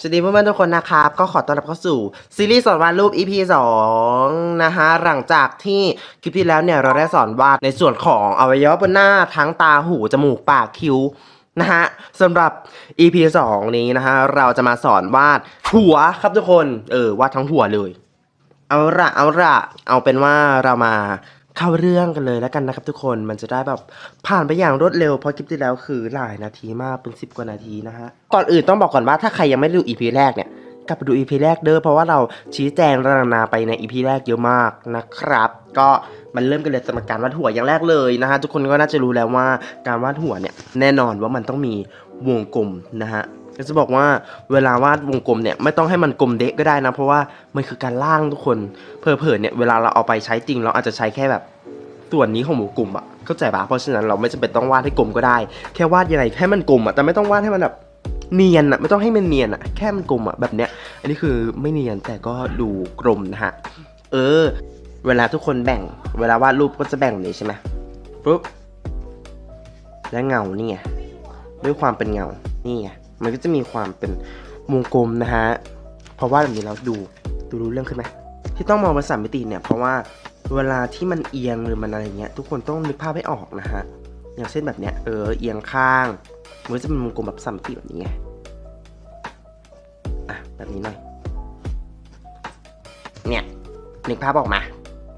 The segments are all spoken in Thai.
สวัสดีเพื่อนๆทุกคนนะครับ ก็ขอต้อนรับเข้าสู่ ซีรีส์สอนวาดรูป EP 2 นะฮะ หลังจากที่คลิปที่แล้วเนี่ย เราได้สอนวาดในส่วนของอวัยวะบนหน้าทั้งตาหู จมูก ปาก คิ้ว นะฮะสำหรับ EP 2 นี้นะฮะ เราจะมาสอนวาดหัวครับทุกคน เออ วาดทั้งหัวเลย เอาละเอาละเอาเป็นว่าเรามา เข้าเรื่องกันเลยแล้วกันนะครับทุกคนมันจะได้แบบผ่านไปอย่างรวดเร็วเพราะคลิปที่แล้วคือหลายนาทีมากเป็น 10 กว่านาทีนะฮะก่อนอื่นต้องบอกก่อนว่าถ้าใครยังไม่ได้ดู EP แรกเนี่ยกลับไปดู EP แรกเด้อเพราะว่าเราชี้แจงรางนาไปใน EP แรกเยอะมากนะครับ ก็มันเริ่มกันเลยสำหรับการวาดหัวอย่างแรกเลยนะฮะทุกคนก็น่าจะรู้แล้วว่าการวาดหัวเนี่ยแน่นอนว่ามันต้องมีวงกลมนะฮะ ก็จะบอกว่าเวลาวาดวงกลมเนี่ยไม่ต้องให้มันกลมเดะก็ได้นะ เพราะว่ามันคือการล่างทุกคนเพอเพอๆเนี่ยเวลาเราเอาไปใช้จริง เราอาจจะใช้แค่แบบส่วนนี้ของวงกลมอะเข้าใจปะเพราะฉะนั้นเราไม่จำเป็นต้องวาดให้กลมก็ได้ แค่วาดยังไงให้มันกลมอะแต่ไม่ต้องวาดให้มันแบบเนียนอะไม่ต้องให้มันเนียนอะแค่มันกลมอะแบบเนี้ย อันนี้คือไม่เนียนแต่ก็ดูกลมนะฮะเออ เวลาทุกคนแบ่ง เวลาวาดรูปก็จะแบ่งนี้ใช่ไหมปุ๊บและเงานี่ไงด้วยความเป็นเงานี่ไง มันก็จะมีความเป็นวงกลมนะฮะเพราะว่าแบบนี้เราดูดูรู้เรื่องขึ้นไหมที่ต้องมองเป็นสามมิติเนี่ยเพราะว่าเวลาที่มันเอียงหรือมันอะไรเงี้ยทุกคนต้องนึกภาพให้ออกนะฮะอย่างเช่นแบบเนี้ยเออเอียงข้างมันก็จะเป็นวงกลมแบบสามมิติแบบนี้ไงอะแบบนี้หน่อยเนี่ยนึกภาพออกมา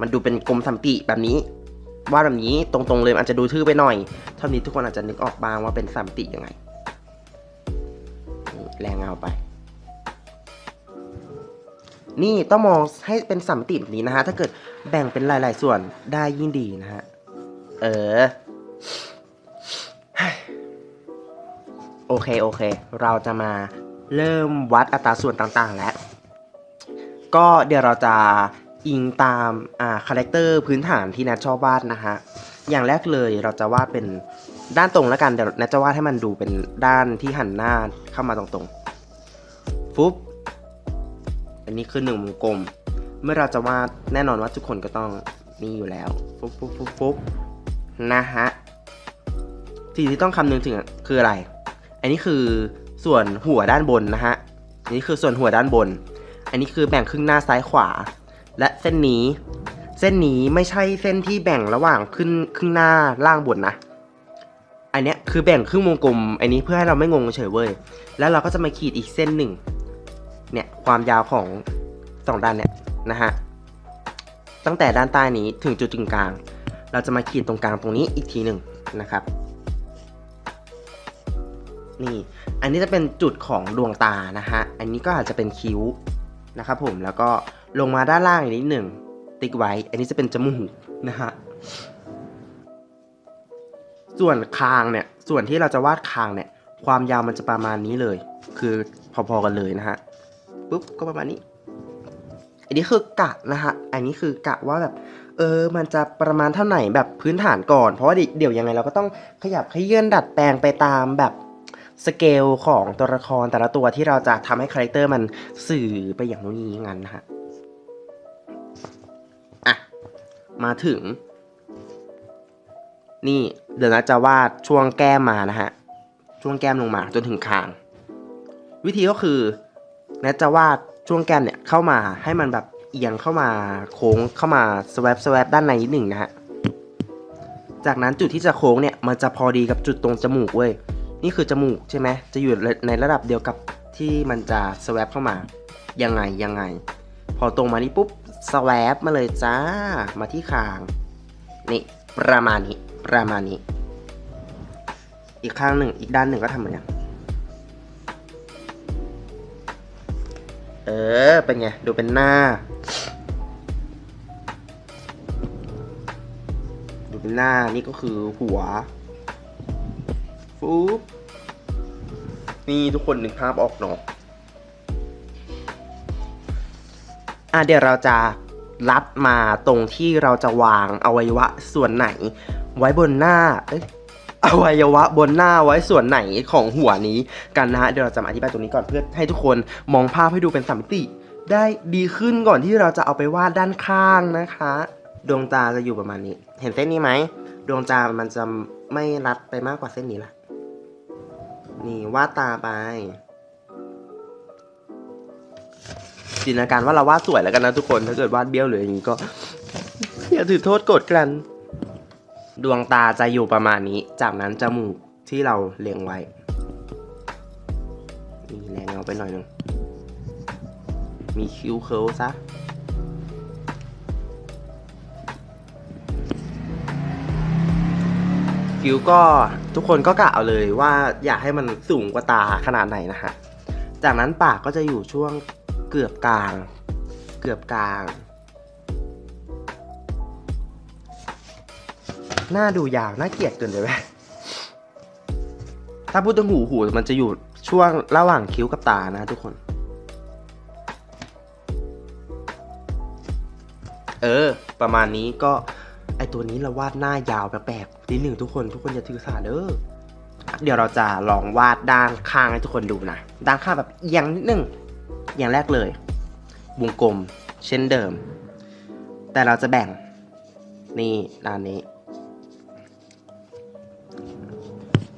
มันดูเป็นกลมสามมิติแบบนี้วาดแบบนี้ตรงๆเลยอาจจะดูทื่อไปหน่อยเท่านี้ทุกคนอาจจะนึกออกบ้างว่าเป็นสามมิติยังไง แรงเงาไป นี่ต้องมองให้เป็นสามมิติแบบนี้นะฮะ ถ้าเกิดแบ่งเป็นหลาย ๆ ส่วนได้ยิ่งดีนะฮะ เออ โอเค โอเค เราจะมาเริ่มวัดอัตราส่วนต่าง ๆ แล้ว ก็เดี๋ยวเราจะอิงตาม อ่า คาแรคเตอร์พื้นฐานที่นัทชอบวาดนะฮะ อย่างแรกเลยเราจะวาดเป็น ด้านตรงแล้วกันเดี๋ยวนัทจะวาดให้มันดูเป็นด้านที่หันหน้าเข้ามาตรงๆฟุ๊บอันนี้คือหนึ่งวงกลม เมื่อเราจะวาดแน่นอนว่าทุกคนก็ต้องนี่อยู่แล้วฟุ๊บฟุ๊บฟุ๊บฟุ๊บนะฮะสิ่งที่ต้องคำนึงถึงคืออะไร อันนี้คือส่วนหัวด้านบนนะฮะอันนี้คือส่วนหัวด้านบน อันนี้คือแบ่งครึ่งหน้าซ้ายขวา และเส้นนี้ เส้นนี้ไม่ใช่เส้นที่แบ่งระหว่างขึ้นครึ่งหน้าล่างบนนะ อันเนี้ยคือแบ่งครึ่งวงกลม อันนี้เพื่อให้เราไม่งงเฉยเว้ย แล้วเราก็จะมาขีดอีกเส้นหนึ่ง เนี่ยความยาวของสองด้านเนี่ยนะฮะ ตั้งแต่ด้านใต้นี้ถึงจุดกึงกลาง เราจะมาขีดตรงกลางตรงนี้อีกทีหนึ่งนะครับ นี่ อันนี้จะเป็นจุดของดวงตานะฮะ อันนี้ก็อาจจะเป็นคิ้วนะครับผม แล้วก็ลงมาด้านล่างอีกนิดหนึ่ง ติ๊กไว้ อันนี้จะเป็นจมูกนะฮะ ส่วนคางเนี่ย ส่วนที่เราจะวาดคางเนี่ย ความยาวมันจะประมาณนี้เลย คือพอๆกันเลยนะฮะปุ๊บก็ประมาณนี้ อันนี้คือกะนะฮะ อันนี้คือกะว่าแบบเออ มันจะประมาณเท่าไหร่แบบพื้นฐานก่อน เพราะว่าเดี๋ยวยังไงเราก็ต้องขยับขยื่นดัดแปลงไปตามแบบสเกลของตัวละครแต่ละตัวที่เราจะทำให้คาแรคเตอร์มันสื่อไปอย่างนู้นนี้งั้นนะฮะ อะ มาถึง นี่เดี๋ยวนะจะวาดช่วงแก้มมานะฮะ ช่วงแก้มลงมาจนถึงคาง วิธีก็คือนะจะวาดช่วงแก้มเนี่ยเข้ามาให้มันแบบเอียงเข้ามาโค้งเข้ามาสว a ปสว a ปด้านในนิดหนึ่งนะฮะ จากนั้นจุดที่จะโค้งเนี่ยมันจะพอดีกับจุดตรงจมูกเว้ย นี่คือจมูกใช่ไหมจะอยู่ในระดับเดียวกับที่มันจะสว a ปเข้ามา ยังไงยังไง พอตรงมานี่ปุ๊บสว a ปมาเลยจ้า มาที่คาง นี่ประมาณนี้ ประมาณนี้ อีกข้างหนึ่งอีกด้านหนึ่งก็ทำเหมือนกันเออ เป็นไง ดูเป็นหน้า ดูเป็นหน้านี่ก็คือหัวฟูบนี่ทุกคนนึกภาพออกเนาะอะเดี๋ยวเราจะรัดมาตรงที่เราจะวางอวัยวะส่วนไหน ไว้บนหน้าเอ้ยอวัยวะบนหน้าไว้ส่วนไหนของหัวนี้กันนะฮะเดี๋ยวเราจะมาอธิบายตรงนี้ก่อนเพื่อให้ทุกคนมองภาพให้ดูเป็นสามมิติได้ดีขึ้นก่อนที่เราจะเอาไปวาดด้านข้างนะคะ ดวงตาจะอยู่ประมาณนี้ เห็นเส้นนี้ไหมดวงตามันจะไม่รัดไปมากกว่าเส้นนี้ละนี่วาดตาไปจินตนาการว่าเราวาดสวยแล้วกันนะทุกคนถ้าเกิดวาดเบี้ยวหรืออย่างนี้ก็อย่าถือโทษโกรธกัน ดวงตาจะอยู่ประมาณนี้ จากนั้นจมูกที่เราเลียงไว้มีแรงเอาไปหน่อยหนึง มีคิ้วเคิลซะ คิ้วก็ทุกคนก็กะเอาเลยว่าอยากให้มันสูงกว่าตาขนาดไหนนะฮะ จากนั้นปากก็จะอยู่ช่วงเกือบกลาง เกือบกลาง หน้าดูยาวน่าเกลียดเกินไปไหมถ้าพูดถึงหูหูมันจะอยู่ช่วงระหว่างคิ้วกับตานะทุกคน เออ ประมาณนี้ก็ไอตัวนี้เราวาดหน้ายาวแปลกๆนิดหนึ่งทุกคนทุกคนอย่าถือสาเด้อเดี๋ยวเราจะลองวาดด้านข้างให้ทุกคนดูนะด้านข้างแบบเอียงนิดนึงอย่างแรกเลยวงกลมเช่นเดิม แต่เราจะแบ่งนี่ด้านนี้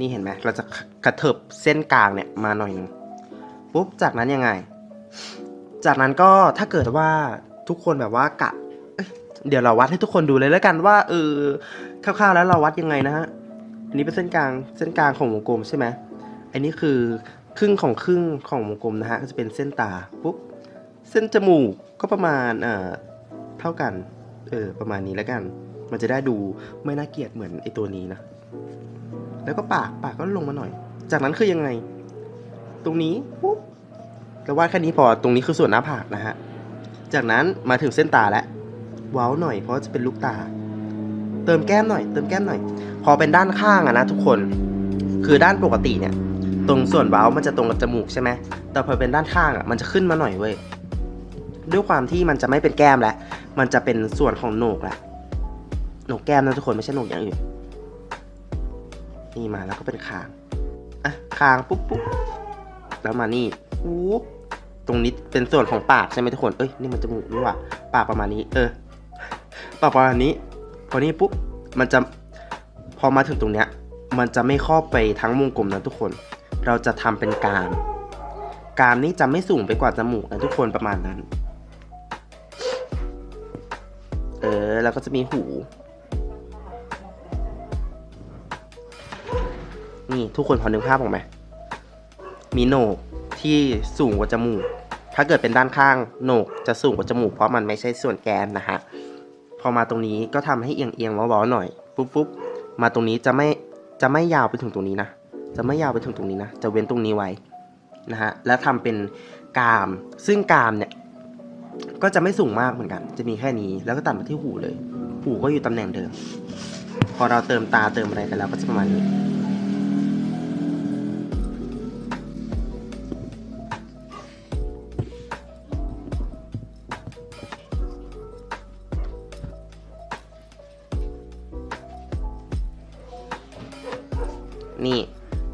นี่เห็นไหมเราจะกระเถิบเส้นกลางเนี่ยมาหน่อยนึงปุ๊บจากนั้นยังไง จากนั้นก็ถ้าเกิดว่าทุกคนแบบว่ากะเเดี๋ยวเราวัดให้ทุกคนดูเลยแล้วกันว่าเออคร่าวๆแล้วเราวัดยังไงนะฮะอันนี้เป็นเส้นกลางเส้นกลางของวงกลมใช่ไหมอันนี้คือครึ่งของครึ่งของวงกลมนะฮะก็จะเป็นเส้นตาปุ๊บเส้นจมูกก็ประมาณเอ่อเท่ากันเออประมาณนี้แล้วกัน มันจะได้ดูไม่น่าเกลียดเหมือนไอตัวนี้นะ แล้วก็ปากปากก็ลงมาหน่อย จากนั้นคือยังไง ตรงนี้ปุ๊บเราวาดแค่นี้พอตรงนี้คือส่วนหน้าผากนะฮะจากนั้นมาถึงเส้นตาแล้วเว้าหน่อยเพราะจะเป็นลูกตา เติมแก้มหน่อย เติมแก้มหน่อย พอเป็นด้านข้างอะนะทุกคน คือด้านปกติเนี่ย ตรงส่วนเว้ามันจะตรงกับจมูกใช่ไหมแต่พอเป็นด้านข้างอะมันจะขึ้นมาหน่อยเว้ยด้วยความที่มันจะไม่เป็นแก้มแล้วมันจะเป็นส่วนของโหนกแหละโหนกแก้มนะทุกคนไม่ใช่โหนกอย่างอื่น นี่มาแล้วก็เป็นคาง อะคางปุ๊บปุ๊บแล้วมานี่ปุ๊บตรงนี้เป็นส่วนของปากใช่ไหมทุกคน เอ้ยนี่มันจมูกนี่หว่าปากประมาณนี้ เออ ปากประมาณนี้ พอนี่ปุ๊บมันจะพอมาถึงตรงเนี้ย มันจะไม่ครอบไปทั้งวงกลมนะทุกคน เราจะทำเป็นกรามกรามนี้จะไม่สูงไปกว่าจมูกนะทุกคนประมาณนั้น เออ แล้วก็จะมีหู นี่ทุกคนพอนึกภาพออกไหมมีโหนกที่สูงกว่าจมูก ถ้าเกิดเป็นด้านข้างโหนกจะสูงกว่าจมูกเพราะมันไม่ใช่ส่วนแกนนะฮะ พอมาตรงนี้ก็ทำให้เอียงเอียงๆเบาๆหน่อยปุ๊บปุ๊บมาตรงนี้จะไม่จะไม่ยาวไปถึงตรงนี้นะ จะไม่ยาวไปถึงตรงนี้นะ จะเว้นตรงนี้ไว้นะฮะ แล้วทำเป็นกาม ซึ่งกามเนี่ย ก็จะไม่สูงมากเหมือนกัน จะมีแค่นี้ แล้วก็ตัดมาที่หูเลย หูก็อยู่ตำแหน่งเดิม พอเราเติมตาเติมอะไรไปแล้วก็จะประมาณนี้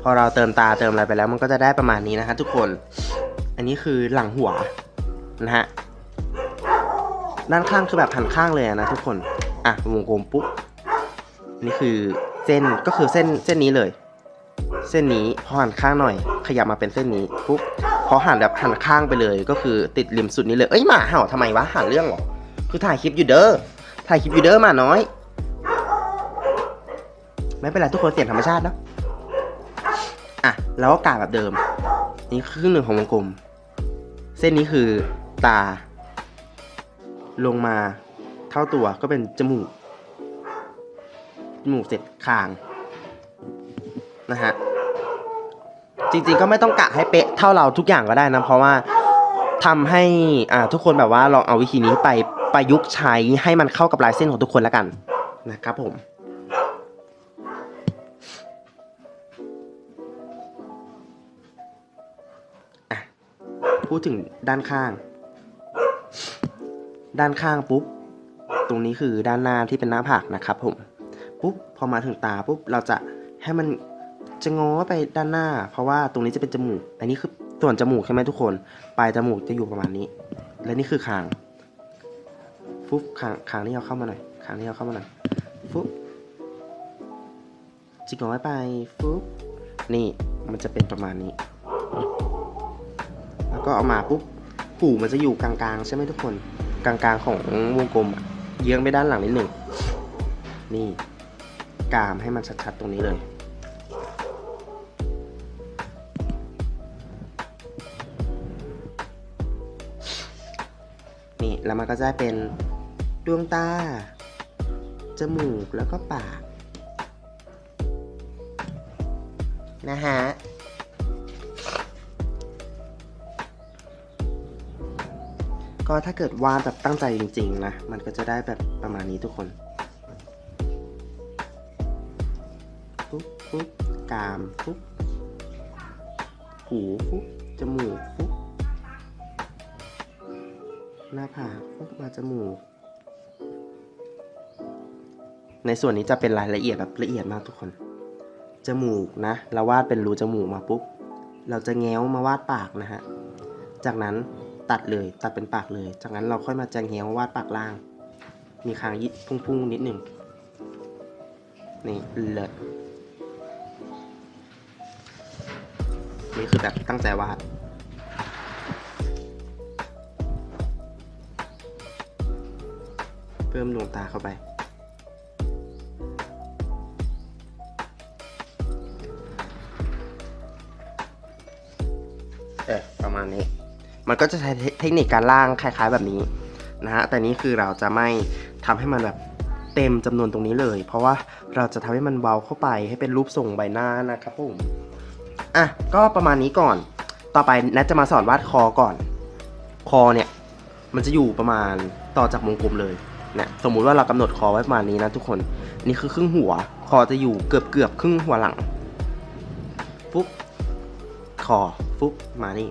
พอเราเติมตาเติมอะไรไปแล้วมันก็จะได้ประมาณนี้นะฮะทุกคน อันนี้คือหลังหัวนะฮะ ด้านข้างคือแบบหันข้างเลยนะทุกคน อะวงกลมปุ๊บ นี่คือเส้นก็คือเส้นเส้นนี้เลย เส้นนี้พอหันข้างหน่อย ขยับมาเป็นเส้นนี้ปุ๊บพอหันแบบหันข้างไปเลย ก็คือติดริมสุดนี้เลย เอ้ยหมาเห่าทำไมวะหาเรื่องหรอ คือถ่ายคลิปอยู่เด้อ ถ่ายคลิปอยู่เด้อหมาน้อย ไม่เป็นไรทุกคนเสียงธรรมชาติเนะ แล้วก็กาแบบเดิม นี่คือครึ่งหนึ่งของวงกลม เส้นนี้คือตา ลงมาเท่าตัวก็เป็นจมูก จมูกเสร็จคางนะฮะ จริงๆก็ไม่ต้องกะให้เป๊ะเท่าเราทุกอย่างก็ได้นะเพราะว่าทำให้อ่าทุกคนแบบว่าลองเอาวิธีนี้ไปประยุกต์ใช้ให้มันเข้ากับลายเส้นของทุกคนแล้วกันนะครับผม พูดถึงด้านข้าง ด้านข้างปุ๊บ ตรงนี้คือด้านหน้าที่เป็นหน้าผากนะครับผม ปุ๊บพอมาถึงตาปุ๊บเราจะให้มันจะงอไปด้านหน้า เพราะว่าตรงนี้จะเป็นจมูก อันนี้คือส่วนจมูกใช่ไหมทุกคน ปลายจมูกจะอยู่ประมาณนี้ และนี่คือคางฟุ๊บคางคางนี่เอาเข้ามาหน่อยคางนี่เอาเข้ามาหน่อยฟุ๊บจิกงอไว้ไปฟุ๊บนี่มันจะเป็นประมาณนี้ แล้วก็เอามาปุ๊บหูมันจะอยู่กลางๆ ใช่ไหมทุกคน กลางๆของวงกลมเยื้องไปด้านหลังนิดหนึ่ง นี่ กามให้มันชัดๆตรงนี้เลย นี่แล้วมันก็จะเป็นดวงตา จมูกแล้วก็ปาก นะฮะ ก็ถ้าเกิดวาดแบบตั้งใจจริงๆนะ มันก็จะได้แบบประมาณนี้ทุกคนปุ๊บปุ๊บกามปุ๊บหูปุ๊บจมูกปุ๊บหน้าผากปุ๊บมาจมูก ในส่วนนี้จะเป็นรายละเอียดแบบละเอียดมากทุกคน จมูกนะ เราวาดเป็นรูจมูกมาปุ๊บ เราจะแง้วมาวาดปากนะฮะ จากนั้น ตัดเลยตัดเป็นปากเลย จากนั้นเราค่อยมาแจะแง้ววาดปากล่าง มีคางยิดพุ่งๆนิดหนึ่งนี่เลิศนี่คือแบบตั้งใจวาดเพิ่มดวงตาเข้าไปเออประมาณนี้ มันก็จะใช้เทคนิคการล่างคล้ายๆแบบนี้นะฮะแต่นี้คือเราจะไม่ทำให้มันแบบเต็มจำนวนตรงนี้เลย เพราะว่าเราจะทำให้มันเบาเข้าไปให้เป็นรูปทรงใบหน้านะครับผมอะก็ประมาณนี้ก่อน ต่อไปนัทจะมาสอนวาดคอก่อน คอเนี่ยมันจะอยู่ประมาณต่อจากวงกลมเลยนะสมมุติว่าเรากำหนดคอไว้ประมาณนี้นะทุกคนนี่คือครึ่งหัว คอจะอยู่เกือบเกือบๆครึ่งหัวหลังปุ๊บคอปุ๊บมานี่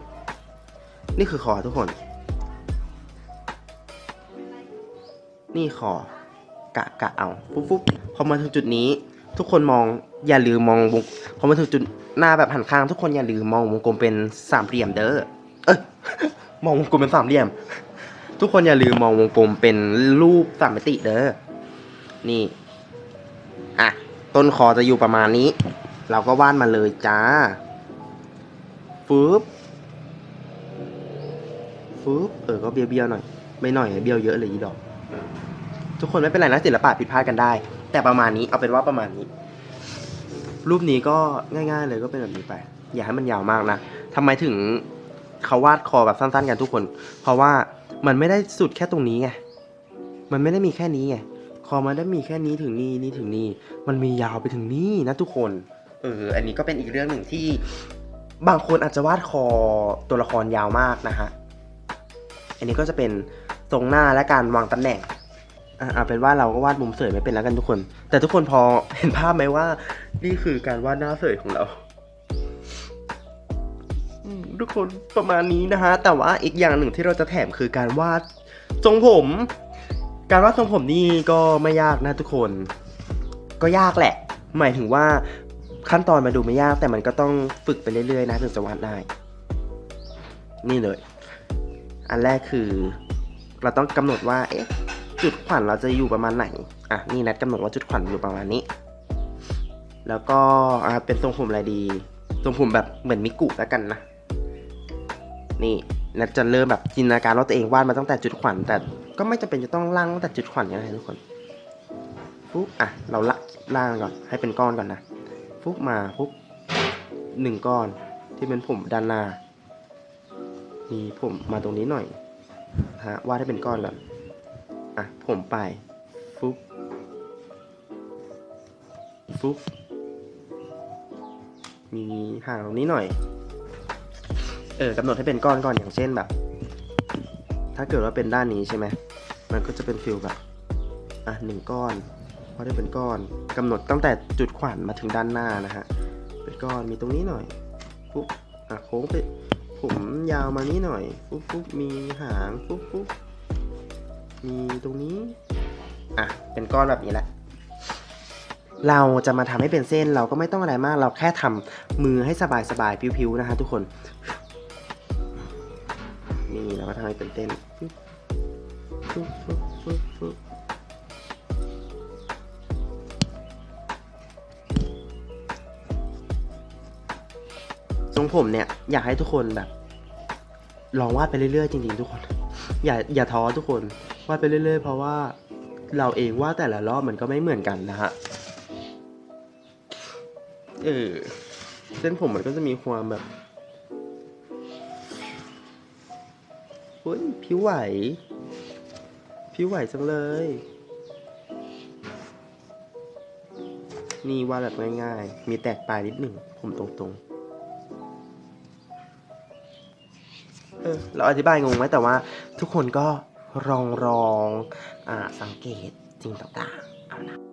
นี่คือคอทุกคน นี่คอกะกะเอาปุ๊บปุ๊บพอมาถึงจุดนี้ ทุกคนมองอย่าลืมมองวงพอมาถึงจุดหน้าแบบหันข้าง ทุกคนอย่าลืมมองวงกลมเป็นสามเหลี่ยมเด้อเอ้ยมองวงกลมเป็นสามเหลี่ยม ทุกคนอย่าลืมมองวงกลมเป็นรูปสามมิติเด้อนี่อะต้นคอจะอยู่ประมาณนี้ เราก็วาดมาเลยจ้าฟึบ ฟึบเออก็เบี้ยวๆหน่อย ไม่หน่อยเบี้ยวเยอะเลยอีดอก ทุกคนไม่เป็นไรนะศิลปะผิดพลาดกันได้ แต่ประมาณนี้เอาเป็นว่าประมาณนี้ รูปนี้ก็ง่าย ๆ เลยก็เป็นแบบนี้ไป อย่าให้มันยาวมากนะทำไมถึงเขาวาดคอแบบสั้นๆ กันทุกคน เพราะว่ามันไม่ได้สุดแค่ตรงนี้ไงมันไม่ได้มีแค่นี้ไงคอมันได้มีแค่นี้ถึงนี่นี่ถึงนี่มันมียาวไปถึงนี่นะทุกคนเอออันนี้ก็เป็นอีกเรื่องหนึ่งที่บางคนอาจจะวาดคอตัวละครยาวมากนะฮะ อันนี้ก็จะเป็นตรงหน้าและการวางตำแหน่งอะเอาเป็นว่าเราก็วาดมุมเสยไม่เป็นแล้วกันทุกคน แต่ทุกคนพอเห็นภาพไหมว่า นี่คือการวาดหน้าเสยของเราอืมทุกคนประมาณนี้นะฮะ แต่ว่าอีกอย่างหนึ่งที่เราจะแถมคือการวาดทรงผม การวาดทรงผมนี่ก็ไม่ยากนะทุกคน ก็ยากแหละ หมายถึงว่าขั้นตอนมาดูไม่ยากแต่มันก็ต้องฝึกไปเรื่อยๆนะถึงจะวาดได้ นี่เลย อันแรกคือ เราต้องกำหนดว่าเอ๊ะจุดขวัญเราจะอยู่ประมาณไหน อะ นี่นัดกำหนดว่าจุดขวัญอยู่ประมาณนี้ แล้วก็อะเป็นทรงผมอะไรดี ทรงผมแบบเหมือนมิกุแล้วกันนะ นี่นัดจะเริ่มแบบจินตนาการว่าตัวเองวาดมาตั้งแต่จุดขวัญแต่ก็ไม่จำเป็นจะต้องล่างตั้งแต่จุดขวัญยังไงทุกคนปุ๊บอะ เราละล่างก่อน ให้เป็นก้อนก่อนนะปุ๊บมาปุ๊บหนึ่งก้อนที่เป็นผมด้านหน้า มีผมมาตรงนี้หน่อยฮะวาดให้เป็นก้อนก่อนอะผมไปฟุ๊บฟุ๊บมีห่างตรงนี้หน่อย เออกำหนดให้เป็นก้อนก่อนอย่างเช่นแบบ ถ้าเกิดว่าเป็นด้านนี้ใช่ไหมมันก็จะเป็นฟิลแบบอะหนึ่งก้อนพอได้เป็นก้อนกำหนดตั้งแต่จุดขวัญมาถึงด้านหน้านะฮะเป็นก้อนมีตรงนี้หน่อยฟุบอะโค้งไป ผมยาวมานี้หน่อยฟุบฟุบมีหางฟุบฟุบมีตรงนี้ อะ เป็นก้อนแบบนี้แหละ เราจะมาทำให้เป็นเส้นเราก็ไม่ต้องอะไรมาก เราแค่ทำมือให้สบายสบายผิวๆนะฮะทุกคน นี่เราก็ทำให้เป็นเส้นปุ๊บปุ๊บ ทรงผมเนี่ยอยากให้ทุกคนแบบ ลองวาดไปเรื่อยๆจริงๆทุกคน อย่าอย่าท้อทุกคนวาดไปเรื่อยๆ เพราะว่าเราเองวาดแต่ละรอบมันก็ไม่เหมือนกันนะฮะเออเส้นผมมันก็จะมีความแบบเฮ้ยผิวไหวผิวไหวจังเลย นี่วาดแบบง่ายๆ มีแตกปลายนิดหนึ่ง ผมตรงๆ ออเราอธิบายงงไหมแต่ว่าทุกคนก็ลองลองอ่าสังเกตสิ่งต่างๆเอานะ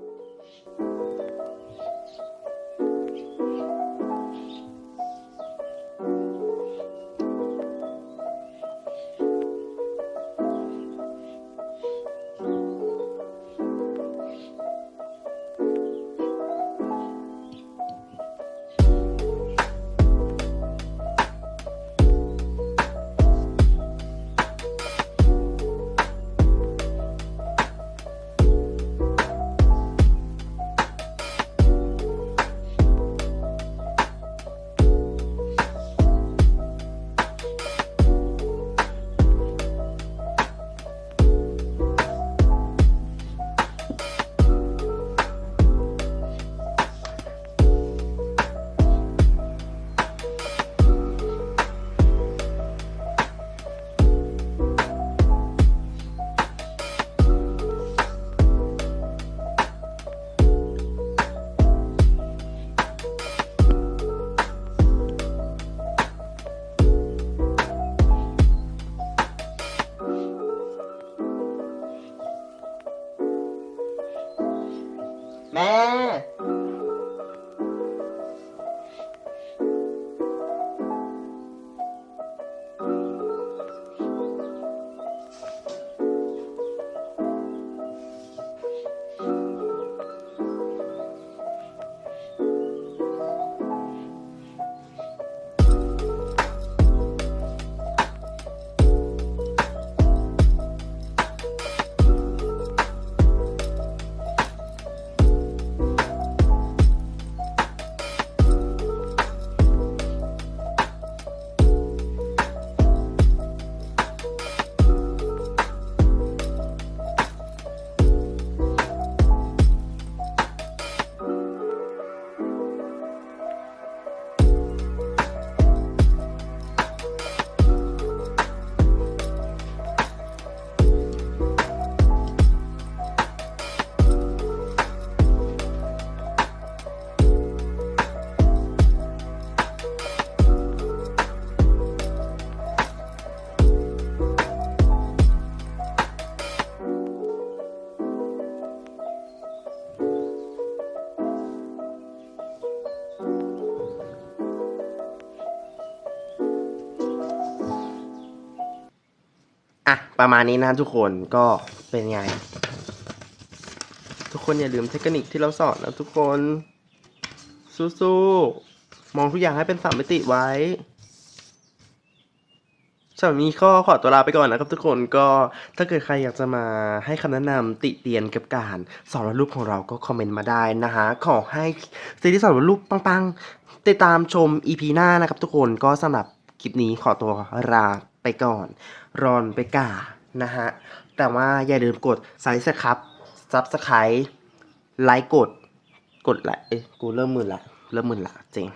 แม่ ประมาณนี้นะทุกคนก็เป็นไง ทุกคนอย่าลืมเทคนิคที่เราสอนนะทุกคน สู้ๆ มองทุกอย่างให้เป็นสามมิติไว้สำหรับวันนี้ก็ขอตัวลาไปก่อนนะครับทุกคนก็ถ้าเกิดใครอยากจะมาให้คำแนะนำติเตียนกับการสอนวาดรูปของเราก็คอมเมนต์มาได้นะฮะขอให้ซีรีส์สอนวาดรูปปังๆ ติดตามชม EP หน้านะครับทุกคนก็สำหรับคลิปนี้ขอตัวลาไปก่อน รอนไปก่านะฮะ แต่ว่าอย่าลืมกดไซส์ครับซับสไครต์ไลค์กด กดไลค์เอ้ยกูเริ่มมือละ เริ่มมือละจริง